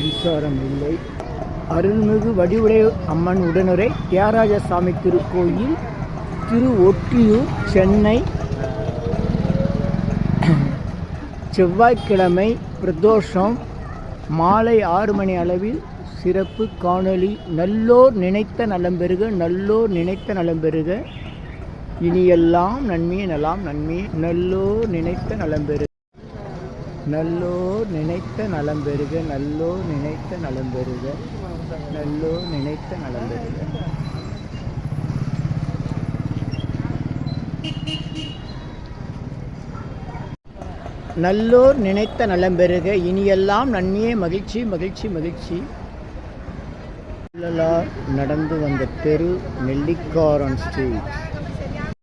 மின்சாரம் இல்லை அருள்மிகு வடிவுடைய அம்மன் உடனுரை தியாகராஜ சாமி திருக்கோயில் திரு ஒற்றியூர் சென்னை. செவ்வாய்க்கிழமை பிரதோஷம் மாலை ஆறு மணி அளவில் சிறப்பு காணொளி. நல்லோர் நினைத்த நலம் பெறுக நல்லோர் நினைத்த நலம் பெறுக. இனியெல்லாம் நன்மையே நலாம் நன்மையே நல்லோர் நினைத்த நலம் பெறுக நல்லோர் நினைத்த நலம் பெறுக. நல்லோர் நினைத்த நலம் பெறுக. நல்லோர் நினைத்த நலம் பெறுக. நல்லோர் நினைத்த நலம் பெருக இனியெல்லாம் நன்மையே. மகிழ்ச்சி மகிழ்ச்சி மகிழ்ச்சி. நடந்து வந்த தெரு நெல்லிக்காரன் ஸ்ட்ரீட்